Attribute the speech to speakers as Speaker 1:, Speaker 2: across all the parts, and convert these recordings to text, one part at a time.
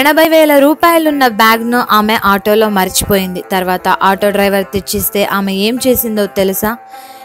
Speaker 1: ఎనభై వేల రూపాయలున్న బ్యాగ్ను ఆమె ఆటోలో మర్చిపోయింది. తర్వాత ఆటో డ్రైవర్ తెచ్చిస్తే ఆమె ఏం చేసిందో తెలుసా?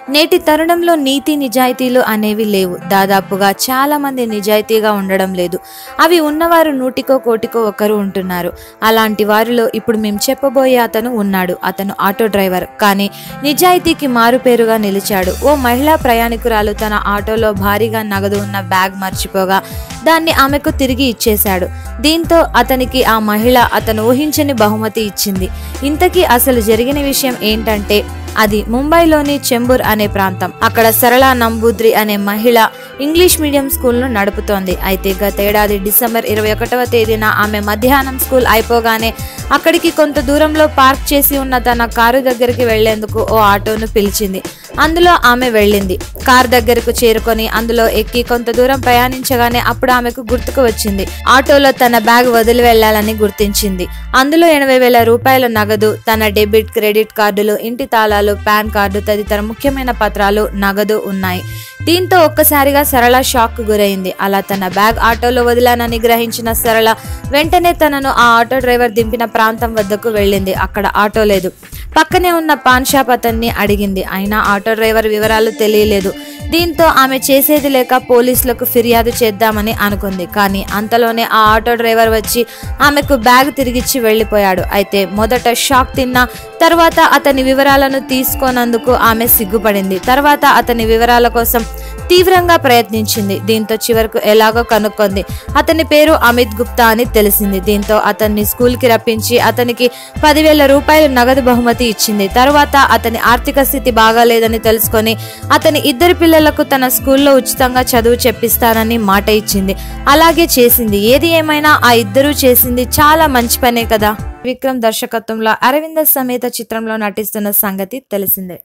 Speaker 1: నేటి తరుణంలో నీతి నిజాయితీలు అనేవి లేవు. దాదాపుగా చాలా మంది నిజాయితీగా ఉండడం లేదు. అవి ఉన్నవారు నూటికో కోటికో ఒకరు ఉంటున్నారు. అలాంటి వారిలో ఇప్పుడు మేము చెప్పబోయే అతను ఉన్నాడు. అతను ఆటో డ్రైవర్. కానీ నిజాయితీకి మారుపేరుగా నిలిచాడు. ఓ మహిళా ప్రయాణికురాలు తన ఆటోలో భారీగా నగదు ఉన్న బ్యాగ్ మర్చిపోగా దాన్ని ఆమెకు తిరిగి ఇచ్చేశాడు. దీంతో అతనికి ఆ మహిళ అతను ఊహించని బహుమతి ఇచ్చింది. ఇంతకీ అసలు జరిగిన విషయం ఏంటంటే అది ముంబైలోని చెంబూర్ అనే ప్రాంతం. అక్కడ సరళ నంబూద్రి అనే మహిళ ఇంగ్లీష్ మీడియం స్కూల్ను నడుపుతోంది. అయితే గతేడాది డిసెంబర్ ఇరవై ఒకటవ తేదీన ఆమె మధ్యాహ్నం స్కూల్ అయిపోగానే అక్కడికి కొంత దూరంలో పార్క్ చేసి ఉన్న తన కారు దగ్గరికి వెళ్ళేందుకు ఓ ఆటోను పిలిచింది. అందులో ఆమె వెళ్ళింది. కార్ దగ్గరకు చేరుకొని అందులో ఎక్కి కొంత దూరం ప్రయాణించగానే అప్పుడు ఆమెకు గుర్తుకు వచ్చింది. ఆటోలో తన బ్యాగ్ వదిలి వెళ్ళాలని గుర్తించింది. అందులో ఎనభై వేల రూపాయల నగదు తన డెబిట్ క్రెడిట్ కార్డులు ఇంటి తాళాలు పాన్ కార్డు తదితర ముఖ్యమైన పత్రాలు నగదు ఉన్నాయి. దీంతో ఒక్కసారిగా సరళ షాక్ గురైంది. అలా తన బ్యాగ్ ఆటోలో వదిలానని గ్రహించిన సరళ వెంటనే తనను ఆ ఆటో డ్రైవర్ దింపిన ప్రాంతం వద్దకు వెళ్ళింది. అక్కడ ఆటో లేదు. పక్కనే ఉన్న పాన్ షాప్ అతన్ని అడిగింది. అయినా ఆటో డ్రైవర్ వివరాలు తెలియలేదు. దీంతో ఆమె చేసేది లేక పోలీసులకు ఫిర్యాదు చేద్దామని అనుకుంది. కానీ అంతలోనే ఆ ఆటో డ్రైవర్ వచ్చి ఆమెకు బ్యాగ్ తిరిగిచ్చి వెళ్ళిపోయాడు. అయితే మొదట షాక్ తిన్న తర్వాత అతని వివరాలను తీసుకోనందుకు ఆమె సిగ్గుపడింది. తర్వాత అతని వివరాల కోసం తీవ్రంగా ప్రయత్నించింది. దీంతో చివరకు ఎలాగో కనుక్కుంది. అతని పేరు అమిత్ గుప్తా అని తెలిసింది. దీంతో అతన్ని స్కూల్కి రప్పించి అతనికి పదివేల రూపాయలు నగదు బహుమతి ఇచ్చింది. తర్వాత అతని ఆర్థిక స్థితి బాగాలేదని తెలుసుకొని అతని ఇద్దరు పిల్లలకు తన స్కూల్లో ఉచితంగా చదువు చెప్పిస్తానని మాట ఇచ్చింది. అలాగే చేసింది. ఏది ఏమైనా ఆ ఇద్దరూ చేసింది చాలా మంచి పనే కదా. విక్రమ్ దర్శకత్వంలో అరవింద సమేత చిత్రంలో నటిస్తున్న సంగతి తెలిసిందే.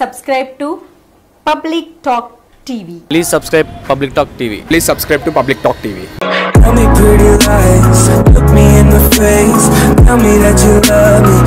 Speaker 2: Subscribe to public talk TV.
Speaker 3: Please subscribe Public Talk TV.
Speaker 4: Please subscribe to Public Talk TV.
Speaker 5: Tell me pretty lies, look me in the face. Tell me that you love me,